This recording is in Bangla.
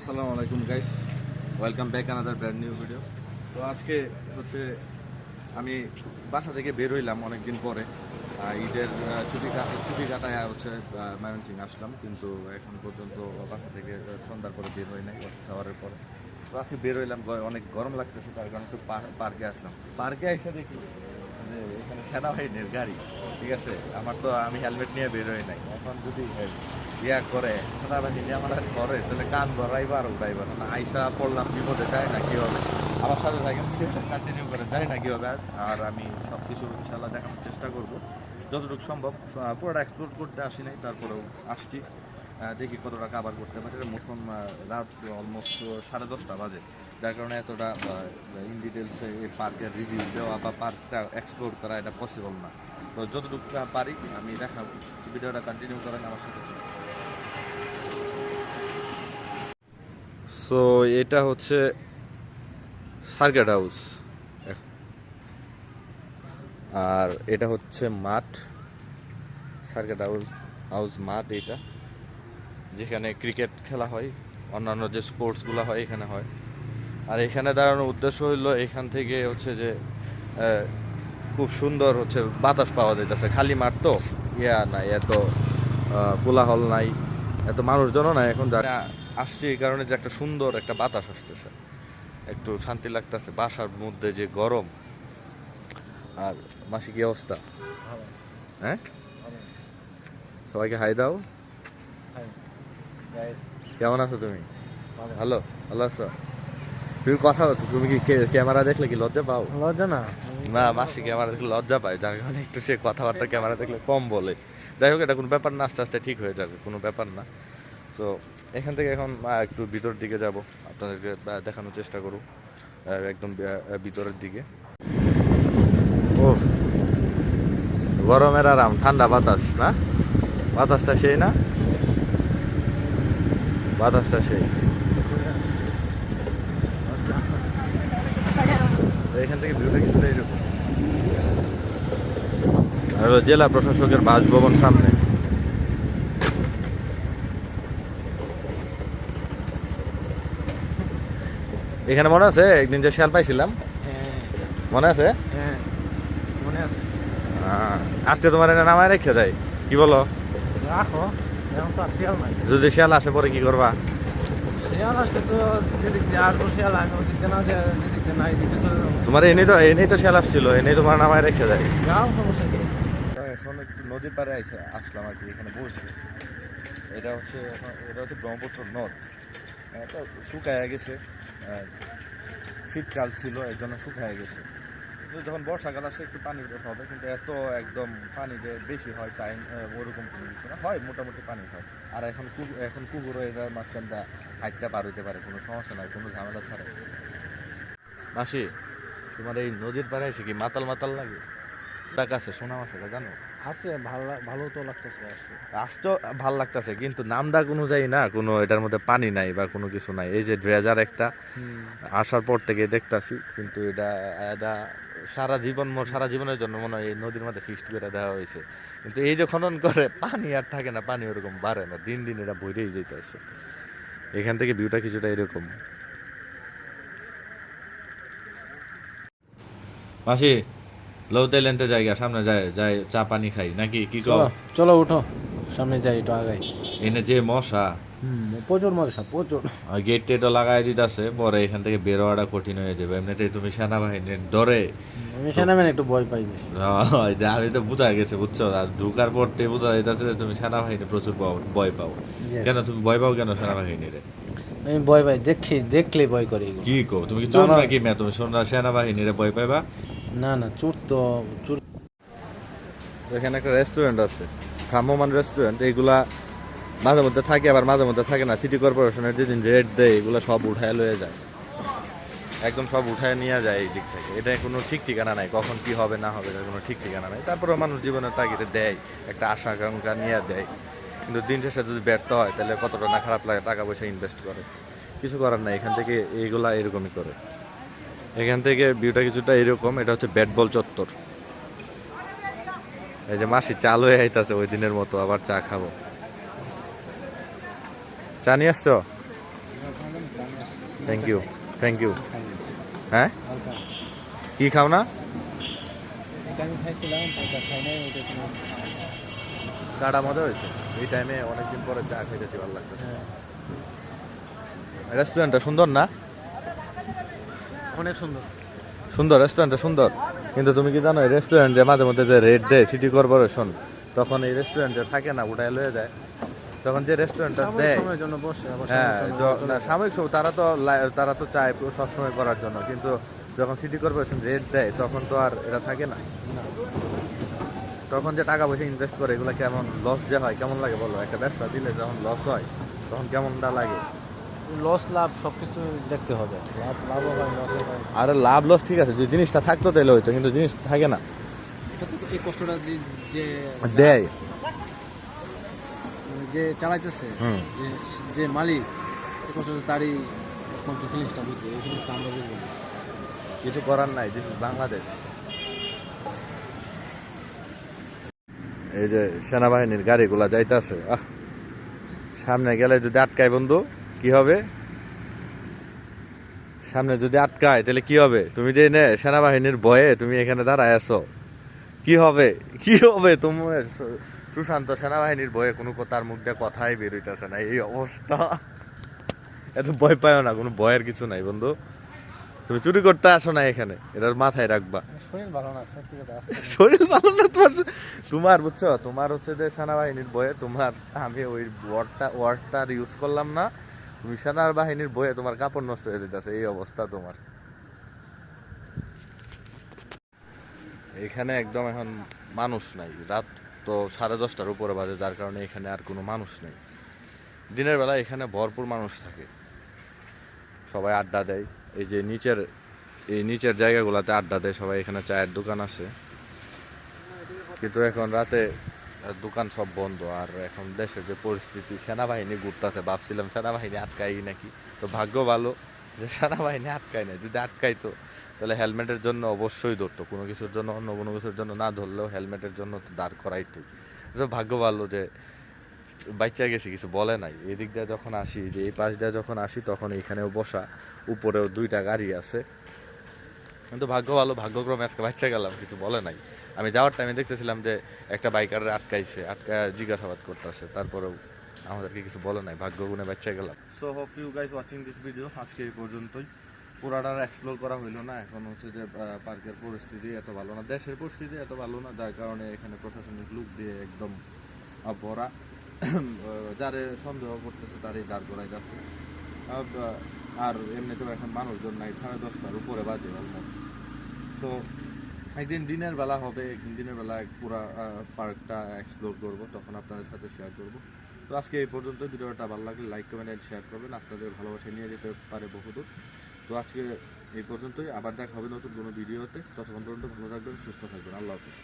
আসসালামু আলাইকুম guys welcome back another brand new video তো আজকে হচ্ছে আমি বাসা থেকে বের হইলাম অনেকদিন পরে। আহ, ঈদের ছুটি ছুটি কাটায় হচ্ছে ময়মনসিং আসলাম কিন্তু এখন পর্যন্ত বাসা থেকে সন্ধ্যার পরে বের হই নাই শাওয়ারের পরে। তো আজকে বের হইলাম অনেক গরম লাগতেছে তার কারণে একটু পার- পার্কে আসলাম। পার্কে এসে দেখি যে এখানে সেনাবাহিনীর গাড়ি ঠিক আছে? আমার তো আমি হেলমেট নিয়ে বের হই নাই এখন যদি ইয়া করে সেনাবাহিনী আমার করে তাহলে কান ধরাইবা আর উঠাইবা না। আইসা পড়লাম বিপদে, যায় না কি হবে? আমার সাথে থাকেন কন্টিনিউ করে, যায় না কি হবে? আর- আমি সব কিছু ইনশাল্লাহ দেখানোর চেষ্টা করব। যতটুকু সম্ভব পুরোটা এক্সপ্লোর করতে আসি নাই, তারপরেও আসছি। দেখি কতটা কাবার করতে পারি। মৌসুম রাত অলমোস্ট সাড়ে দশটা বাজে। যার কারণে এতটা ইন ডিটেলসে এই পার্কের রিভিউ দেওয়া বা পার্কটা এক্সপ্লোর করা এটা পসিবল না। তো যতটুকু পারি, আমি দেখাবো। ভিডিওটা কন্টিনিউ করেন, আমার সাথে সো এটা হচ্ছে সার্কেট হাউস। আর এটা হচ্ছে মাঠ। সার্কেট হাউস হাউস মাঠ এটা, যেখানে ক্রিকেট খেলা হয়, অন্যান্য যে স্পোর্টসগুলো হয় এখানে হয়। আর এখানে দাঁড়ানোর উদ্দেশ্য হইল এখান থেকে হচ্ছে যে খুব সুন্দর হচ্ছে বাতাস পাওয়া যাইতেছে। খালি মাঠ তো? ইয়া নাই, এত কোলাহল নাই, এত মানুষজনও নাই এখন আসছি এই কারণে যে একটা সুন্দর একটা বাতাস আসতেছে। একটু শান্তি লাগতেছে বাসার মধ্যে যে গরম। আর মাসি কি অবস্থা? হ্যাঁ? সবাইকে হাই দাও। কেমন আছো তুমি? ভালো। ভালো? আছো? তুমি কথা বলছো তুমি কি ক্যামেরা দেখলে কি লজ্জা পাও? লজ্জা না। না মাসি ক্যামেরা দেখলে লজ্জা পায় যার কারণে একটু সে কথাবার্তা ক্যামেরা দেখলে কম বলে। যাই হোক এটা কোনো ব্যাপার না আস্তে আস্তে ঠিক হয়ে যাবে কোনো ব্যাপার না। তো এখান থেকে এখন একটু ভিতর দিকে যাব। আপনাদেরকে দেখানোর চেষ্টা করব। একদম ভিতরের দিকে। ও গরমের আরাম, ঠান্ডা বাতাস, না? বাতাসটা সেই না? বাতাসটা সেই। এখান থেকে ভিউটা কিছুটা এরকম। আর জেলা প্রশাসকের বাসভবন সামনে। এখানে মনে আছে? একদিন যে শিয়াল পাইছিলাম। হ্যাঁ। মনে আছে? হ্যাঁ মনে আছে। আজকে তোমার এনে নামায় রেখে যায়। কি বলো? রাখো এখন শিয়াল যদি শিয়াল আসে পরে কি করবা? তোমার এনেই তো এনেই তো শিয়াল আসছিল এনেই তোমার নামায় রেখে যায়। কি? এখন একটু নদীর পাড়ে এসে আসলাম আর কি এখানে বসে এটা হচ্ছে এখন- এটা হচ্ছে ব্রহ্মপুত্র নদ। এটা শুকায় গেছে। শীতকাল ছিল, এর জন্য শুকায় গেছে। যখন বর্ষাকাল আসে, একটু পানি হবে, কিন্তু এত একদম পানি যে বেশি হয় টাইম ওরকম কোনো কিছু না। হয়, মোটামুটি পানি হয়। আর এখন এখন কুকুরও এটা মাঝখানটা হাইটটা পার হইতে পারে, কোনো সমস্যা নাই, কোনো ঝামেলা ছাড়াই। মাসি, তোমার এই নদীর পাড়ে এসে কি মাতাল মাতাল লাগে? টাকা আছে সোনা আছে জানো? আছে ভালো ভালো তো লাগতেছে আসছে ভালো লাগতেছে কিন্তু নামটা অনুযায়ী না কোনো এটার মধ্যে পানি নাই বা কোনো কিছু নাই। এই যে ড্রেজার একটা আসার পর থেকে দেখতাছি কিন্তু এটা এটা সারা জীবন সারা জীবনের জন্য মনে হয় এই নদীর মধ্যে ফিক্সড করে দেওয়া হয়েছে। কিন্তু এই যে খনন করে পানি আর থাকে না পানি ওরকম বাড়ে না দিন দিন এটা বইরেই যেতেছে এখান থেকে ভিউটা কিছুটা এরকম। মাসি লো তেলেন্তে জায়গা সামনে যায় যায় চা পানি খাই। নাকি কি কো চলো উঠো সামনে যাই একটু আগাই। এনে যে মশা। হুম প্রচুর মজা প্রচুর। গেট টেটও লাগাই দিতেছে পরে এখান থেকে বেরোয়াটা কঠিন হয়ে যাবে। এমনিতেই তুমি সেনাবাহিনীর ডরে। আমি সেনামেন একটু ভয় পাই বেশি। আমি তো বুঝা গেছে বুঝছ? আর ঢুকার পরতে বোঝা যাইতেছে যে তুমি সেনাবাহিনী প্রচুর ভয় পাও। কেন তুমি ভয় পাও কেন সেনাবাহিনীর? আমি ভয় পাই দেখি দেখলে ভয় করি কি কো তুমি কি চোর নাকি মেয়ে? তুমি সোনা সেনাবাহিনীর ভয় পাইবা? না না, চোর তো, চোর এখানে একটা রেস্টুরেন্ট আছে ভ্রাম্যমান রেস্টুরেন্ট এইগুলা মাঝে মধ্যে থাকে, আবার মাঝে মধ্যে থাকে না। সিটি কর্পোরেশনের যেদিন রেট দেয়, এগুলো সব উঠায় লয়ে যায়। একদম সব উঠায় নিয়ে যায় এই দিক থেকে। এটা কোনো ঠিক ঠিকানা নাই, কখন কি হবে, না হবে কোনো ঠিক ঠিকানা নাই। তারপরে মানুষ জীবনের তাগিদে দেয়, একটা আশা আকাঙ্ক্ষা নিয়ে দেয়। কিন্তু দিন শেষে যদি ব্যর্থ হয়, তাহলে কতটা না খারাপ লাগে, টাকা পয়সা ইনভেস্ট করে। কিছু করার নাই, এখান থেকে এইগুলা এরকমই করে। এখান থেকে ভিউটা কিছুটা এরকম এটা হচ্ছে ব্যাট বল চত্বর। এই যে মাসি চালু হয়ে আইতাছে ওই দিনের মতো আবার চা খাব। চা নিয়ে আসছো? থ্যাংক ইউ থ্যাংক ইউ হ্যাঁ? কি খাও না? কাটা মজা হয়েছে। এই টাইমে অনেকদিন পরে চা খাইতেছি ভালো লাগছে হ্যাঁ। রেস্টুরেন্টটা সুন্দর না? অনেক সুন্দর। সুন্দর রেস্টুরেন্টটা সুন্দর। কিন্তু তুমি কি জানো এই রেস্টুরেন্ট যে মাঝে মধ্যে যে রেট দেয় সিটি কর্পোরেশন তখন এই রেস্টুরেন্টে থাকে না উঠায় লয়ে যায়। তখন যে রেস্টুরেন্টটা দেয় সময়ের জন্য বসে হ্যাঁ সাময়িক সময় তারা তো তারা তো চায় পুরো সবসময় করার জন্য। কিন্তু যখন সিটি কর্পোরেশন রেট দেয় তখন তো আর এটা থাকে না। না। তখন যে টাকা পয়সা ইনভেস্ট করে এগুলো কেমন লস যে হয় কেমন লাগে বলো? একটা ব্যবসা দিলে যখন লস হয় তখন কেমনটা লাগে? লস লাভ সবকিছু দেখতে হবে। লাভ লাভও হয় লসও হয়। আরে লাভ লস ঠিক আছে যদি জিনিসটা থাকতো তাহলে হইতো কিন্তু জিনিস থাকে না। এটা তো এই কষ্টটা যে যে দেয়। যে চালাইতেছে যে যে মালিক এই কষ্টটা তারই ফিলিংসটা বুঝবে এই ফিলিংসটা আমরা বুঝব কিছু করার নাই দিস বাংলাদেশ এই যে সেনাবাহিনীর গাড়িগুলা যাইতাছে আহ। সামনে গেলে যদি আটকায় বন্ধু। কি হবে? সামনে যদি আটকায় তাহলে কি হবে? তুমি যে নে সেনাবাহিনীর ভয়ে তুমি এখানে দাঁড়ায় আছো কি হবে? কি হবে তোমার? সুশান্ত সেনাবাহিনীর ভয়ে কোনো তার মুখ দিয়ে কথাই বেরোইতেছে না এই অবস্থা। এত ভয় পায় না কোনো ভয়ের কিছু নাই বন্ধু। তুমি চুরি করতে আসো না এখানে এটার মাথায় রাখবা। ভালো না শরীর ভালো না তোমার তোমার বুঝছ? তোমার হচ্ছে যে সেনাবাহিনীর বয়ে তোমার আমি ওই ওয়ার্ডটা ওয়ার্ডটা ইউজ করলাম না। তুমি সেনার বাহিনীর বইয়ে তোমার কাপড় নষ্ট হয়ে যেতেছে এই অবস্থা তোমার। এখানে একদম এখন মানুষ নাই। রাত তো সাড়ে দশটার উপরে বাজে, যার কারণে এখানে আর কোনো মানুষ নেই। দিনের বেলা এখানে ভরপুর মানুষ থাকে। সবাই আড্ডা দেয়। এই যে নিচের, এই নিচের জায়গাগুলোতে আড্ডা দেয় সবাই। এখানে চায়ের দোকান আছে। কিন্তু এখন রাতে দোকান সব বন্ধ, আর এখন দেশের যে পরিস্থিতি, সেনাবাহিনী ঘুরতেছে, ভাবছিলাম সেনাবাহিনী আটকাই নাকি? তো ভাগ্য ভালো যে সেনাবাহিনী আটকায় না যদি আটকাইতো তাহলে হেলমেটের জন্য অবশ্যই ধরতো, কোনো কিছুর জন্য, অন্য কোনো কিছুর জন্য না ধরলেও হেলমেটের জন্য তো দাঁড় করাইতো তো ভাগ্য ভালো যে বাচ্চা গেছি, কিছু বলে নাই। এদিক দিয়ে যখন আসি, যে এই পাশ দিয়ে যখন আসি, তখন এইখানেও বসা, উপরেও দুইটা গাড়ি আছে। কিন্তু ভাগ্য ভালো, ভাগ্যক্রমে আজকে বাচ্চা গেলাম, কিছু বলে নাই। আমি যাওয়ার টাইমে দেখতেছিলাম যে একটা বাইকার আটকাইছে আটকায় জিজ্ঞাসাবাদ করতেছে, তারপরেও আমাদেরকে কিছু বলে নাই ভাগ্য গুণে বাচ্চা গেলাম। So hope you guys watching this video আজকে এই পর্যন্তই। পুরাটা এক্সপ্লোর করা হইল না, এখন হচ্ছে যে পার্কের পরিস্থিতি এত ভালো না, দেশের পরিস্থিতি এত ভালো না, যার কারণে এখানে প্রশাসনিক লোক দিয়ে একদম ভরা যারে সন্দেহ করতেছে তারই দাঁড় করাই যাচ্ছে। আর এমনিতেও এখন মানুষজন নাই, সাড়ে দশটার উপরে বাজে অলমোস্ট তো একদিন দিনের বেলা হবে, একদিন দিনের বেলা পুরা পার্কটা এক্সপ্লোর করব, তখন আপনাদের সাথে শেয়ার করব। তো আজকে এই পর্যন্ত, ভিডিওটা ভালো লাগলে লাইক কমেন্ট এন্ড শেয়ার করবেন, আপনাদের ভালোবাসা নিয়ে যেতে পারে বহুদূর। তো আজকে এই পর্যন্তই, আবার দেখা হবে নতুন কোনো ভিডিওতে, ততক্ষণ পর্যন্ত ভালো থাকবেন, সুস্থ থাকবেন, আল্লাহ হাফিজ।